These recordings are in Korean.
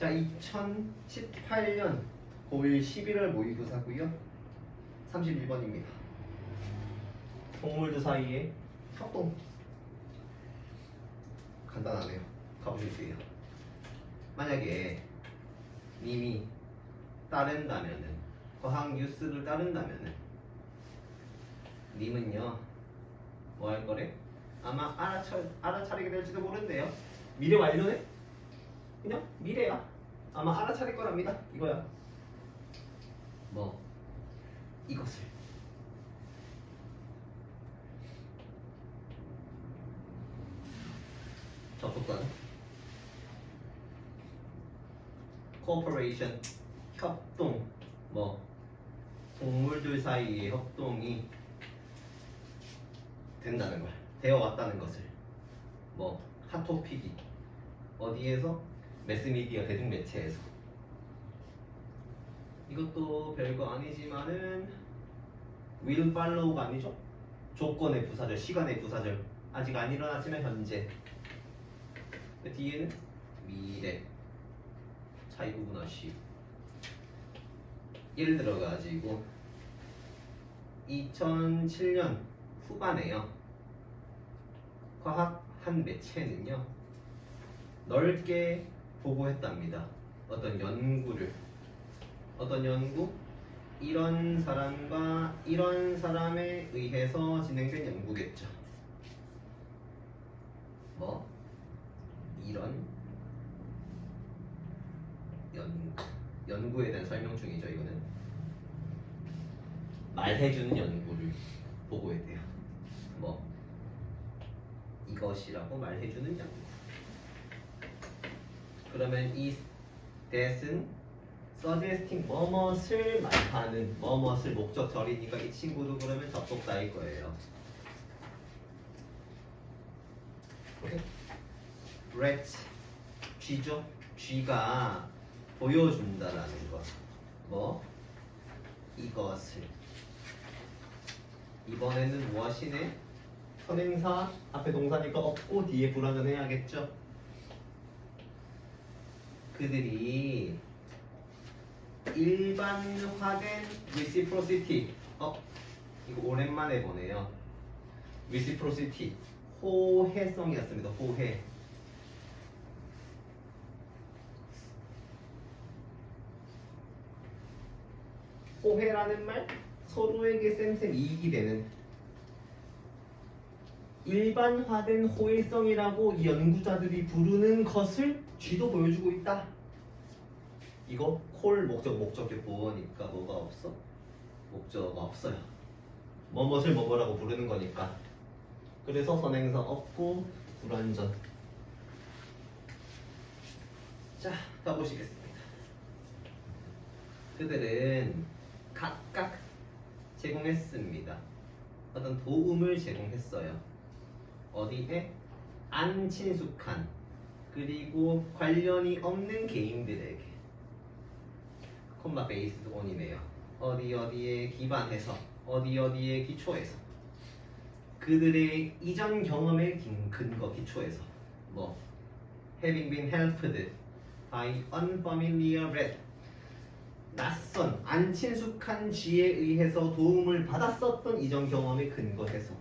자, 2018년 9일 11월 모의고사고요. 31번입니다. 동물들 사이에 협동. 간단하네요. 가보실게요. 만약에 님이 따른다면은 과학 뉴스를 따른다면은 님은요 뭐 할 거래? 아마 알아차, 알아차리게 될지도 모른대요. 미래 완료네? 그냥 미래야. 아마 알아차릴 거랍니다. 이거야. 뭐? 이것을. 접속단 cooperation. 협동. 뭐? 동물들 사이의 협동이 된다는 걸 되어 왔다는 것을. 뭐? 핫토픽이. 어디에서 매스미디어 대중매체에서 이것도 별거 아니지만은 will follow가 아니죠. 조건의 부사절 시간의 부사절. 아직 안 일어났지만 현재. 그 뒤에는 미래. 차이 구분하시 예를 들어 가지고 2007년 후반에요. 과학 한 매체는요. 넓게 보고했답니다. 어떤 연구를. 어떤 연구? 이런 사람과 이런 사람에 의해서 진행된 연구겠죠. 뭐? 이런 연구. 연구에 대한 설명 중이죠 이거는. 말해주는 연구를 보고했대요 뭐? 이것이라고 말해주는 연구 그러면 이 that은 suggesting 뭐뭇을 말하는 뭐뭇을 목적절이니까 이 친구도 그러면 접속사일 거예요 ret 쥐죠 쥐가 보여준다라는 것. 뭐? 이것을. 이번에는 무엇이네? 선행사 앞에 동사니까 없고 뒤에 불완전해야겠죠? 그들이 일반화된 reciprocity. 어? 이거 오랜만에 보네요. reciprocity. 호혜성이었습니다. 호혜. 호혜라는 말? 서로에게 쌤쌤 이익이 되는 일반화된 호혜성이라고 이 연구자들이 부르는 것을 쥐도 보여주고 있다. 이거 콜 목적 목적에 보니까 뭐가 없어? 목적어가 없어요. 뭐뭇을 뭐뭐라고 부르는 거니까. 그래서 선행사 없고 불완전. 자 가보시겠습니다. 그들은 각각 제공했습니다. 어떤 도움을 제공했어요. 어디에? 안 친숙한 그리고 관련이 없는 개인들에게 콤마 베이스드 온이네요. 어디 어디에 기반해서 어디 어디에 기초해서 그들의 이전 경험의 긴- 근거 기초해서 뭐 having been helped by unfamiliar rat 낯선 안 친숙한 쥐에 의해서 도움을 받았었던 이전 경험에 근거해서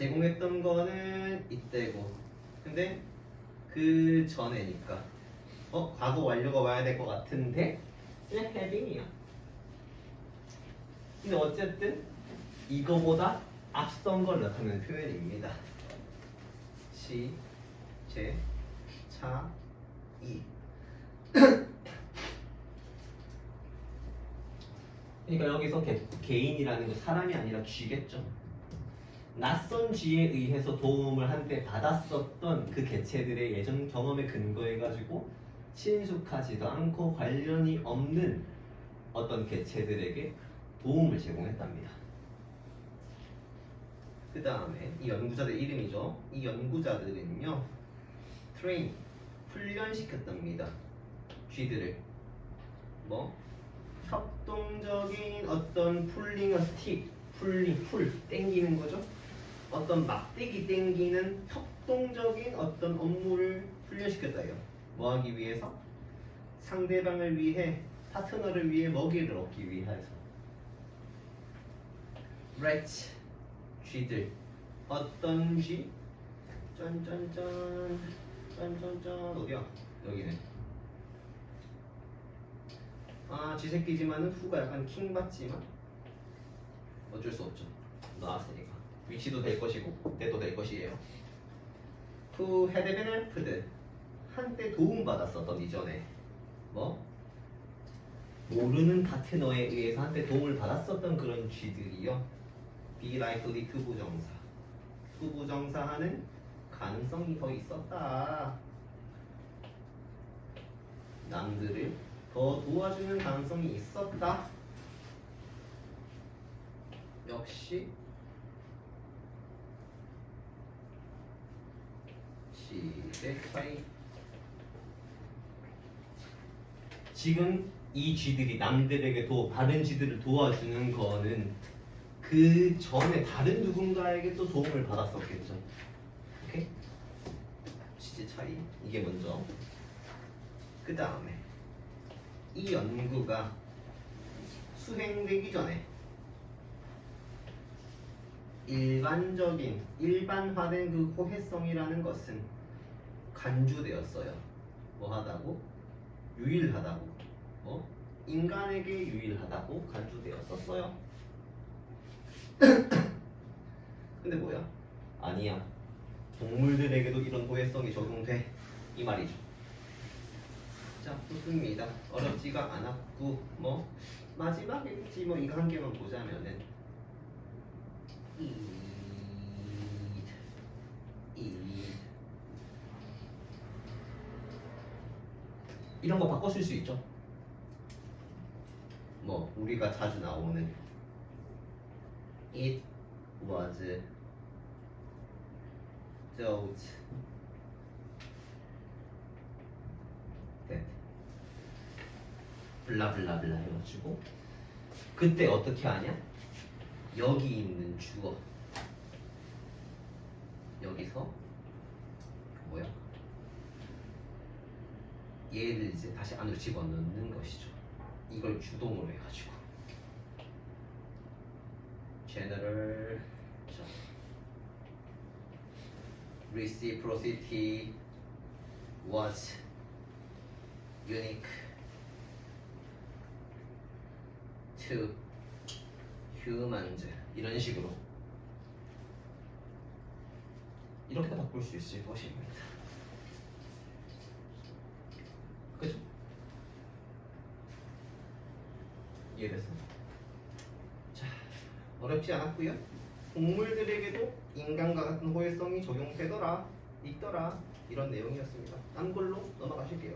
제공했던 거는 이때고. 근데 그 전에니까. 어 과거 완료가 와야 될 것 같은데? 그냥 having이야. 근데 어쨌든 이거보다 앞선 걸 나타내는 표현입니다. 시, 제, 차, 이. 그러니까 여기서 개, 개인이라는 거 사람이 아니라 쥐겠죠. 낯선 쥐에 의해서 도움을 한때 받았었던 그 개체들의 예전 경험에 근거해 가지고 친숙하지도 않고 관련이 없는 어떤 개체들에게 도움을 제공했답니다. 그 다음에 이 연구자들 이름이죠. 이 연구자들은요, 트레인 훈련시켰답니다. 쥐들을 뭐 협동적인 어떤 풀링 어 스틱 풀링 풀 땡기는 거죠. 어떤 막대기 땡기는 협동적인 어떤 업무를 훈련시켰다요. 뭐 하기 위해서? 상대방을 위해 파트너를 위해 먹이를 얻기 위해서. Right. 쥐들 어떤 쥐? 짠짠짠 짠짠짠 어디야? 여기네. 아 쥐새끼지만은 후가 약간 킹 받지만 어쩔 수 없죠. 나왔으니까 위치도 될 것이고 때도 될 것이에요. Who had been helped 한때 도움 받았었던 이전에 뭐 모르는 파트너에 의해서 한때 도움을 받았었던 그런 쥐들이요. be likely to 부정사. to 부정사하는 가능성이 더 있었다. 남들을 더 도와주는 가능성이 있었다. 역시 시대 차이. 지금 이 쥐들이 남들에게 도 다른 쥐들을 도와주는 거는 그 전에 다른 누군가에게 또 도움을 받았었겠죠. 오케이? 시제 차이 이게 먼저. 그 다음에 이 연구가 수행되기 전에 일반적인 일반화된 그 호혜성이라는 것은 간주되었어요. 뭐 하다고? 유일하다고. 뭐? 인간에게 유일하다고 간주되었었어요. 근데 뭐야? 아니야. 동물들에게도 이런 호혜성이 적용돼. 이 말이죠. 자, 좋습니다. 어렵지가 않았고, 뭐, 마지막이지, 뭐, 이거 한 개만 보자면은, eat, eat. 이런 거 바꿔 쓸 수 있죠. 뭐, 우리가 자주 나오는 It was thought that 블라블라블라 해가지고 그때 어떻게 하냐? 여기 있는 주어 여기서 뭐야? 얘를 이제 다시 안으로 집어넣는 것이죠. 이걸 주동으로 해가지고 general 자, reciprocity was unique to humans 이런 식으로 이렇게도 바꿀 수 있을 것입니다. 이해됐습니다. 자, 어렵지 않았고요. 동물들에게도 인간과 같은 호혜성이 적용되더라, 있더라 이런 내용이었습니다. 딴 걸로 넘어가실게요.